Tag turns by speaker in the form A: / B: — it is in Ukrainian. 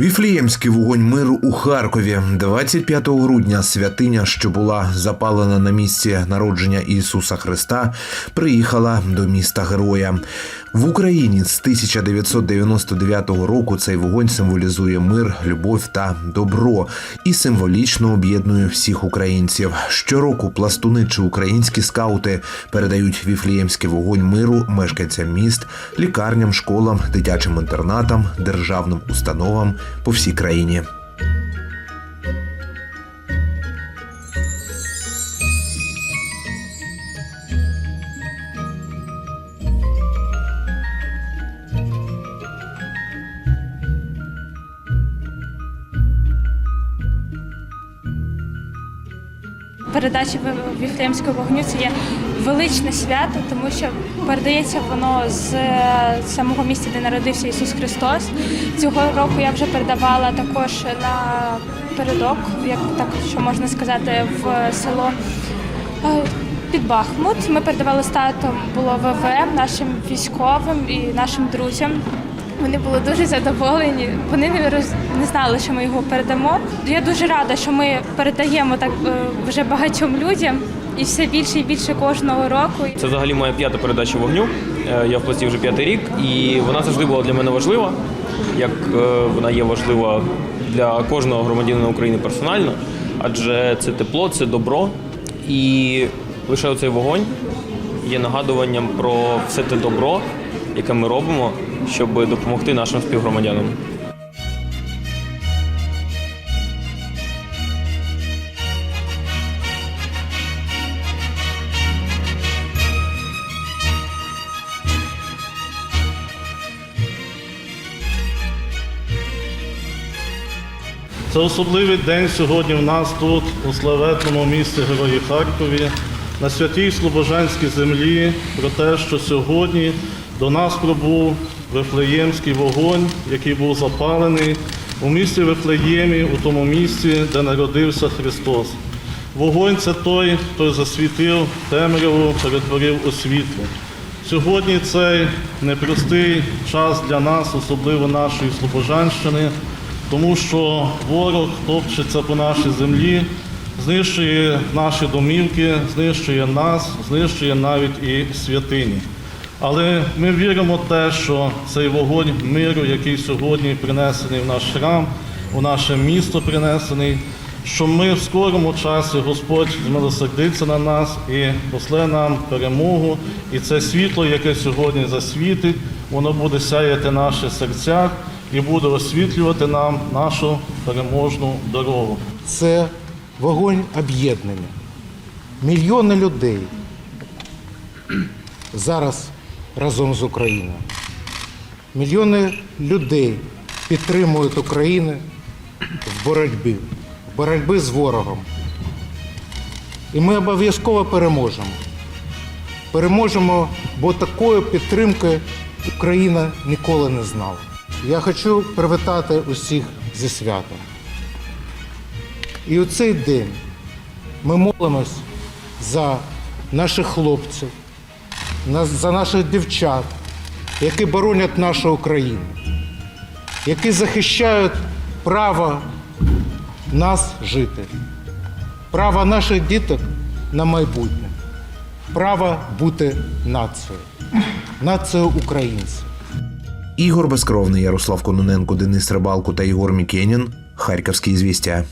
A: Віфліємський вогонь миру у Харкові 25 грудня святиня, що була запалена на місці народження Ісуса Христа, приїхала до міста Героя. В Україні з 1999 року цей вогонь символізує мир, любов та добро і символічно об'єднує всіх українців. Щороку пластуни чи українські скаути передають віфліємський вогонь миру мешканцям міст, лікарням, школам, дитячим інтернатам, державним установам по всій країні.
B: Передача Ві- Віфлеємського вогню це є величне свято, тому що передається воно з самого місця, де народився Ісус Христос. Цього року я вже передавала також на передок, як так що можна сказати, в село е, під Бахмут. Ми передавали з татом було ВВМ нашим військовим і нашим друзям. Вони були дуже задоволені. Вони не роз не знали, що ми його передамо. Я дуже рада, що ми передаємо так е, вже багатьом людям, і все більше і більше кожного року.
C: Це взагалі моя п'ята передача вогню. Е, Я в пласті вже п'ятий рік, і вона завжди була для мене важлива, як е, вона є важлива для кожного громадянина України персонально, адже це тепло, це добро. І лише оцей вогонь є нагадуванням про все те добро, яке ми робимо, щоб допомогти нашим співгромадянам.
D: Це особливий день сьогодні в нас тут, у славетному місті Герої Харкові, на святій Слобожанській землі, про те, що сьогодні до нас прибув Вифлеємський вогонь, який був запалений у місті Вифлеємі, у тому місці, де народився Христос. Вогонь це той, хто засвітив темряву, перетворив у світло. Сьогодні цей непростий час для нас, особливо нашої Слобожанщини, тому що ворог топчеться по нашій землі, знищує наші домівки, знищує нас, знищує навіть і святині. Але ми віримо в те, що цей вогонь миру, який сьогодні принесений в наш храм, у наше місто принесений, що ми в скорому часі Господь змилосердиться на нас і после нам перемогу. І це світло, яке сьогодні засвітить, воно буде сяяти наші серця і буде освітлювати нам нашу переможну дорогу.
E: це вогонь об'єднання. Мільйони людей зараз разом з Україною. Мільйони людей підтримують Україну в боротьбі, в боротьбі з ворогом. І ми обов'язково переможемо. Переможемо, бо такої підтримки Україна ніколи не знала. Я хочу привітати усіх зі святом. І у цей день ми молимось за наших хлопців, за наших дівчат, які боронять нашу Україну, які захищають право нас жити, право наших діток на майбутнє, право бути нацією, нацією українців.
A: Ігор Безкровний, Ярослав Кононенко, Денис Рибалко та Ігор Мікенін. Харківські звістя.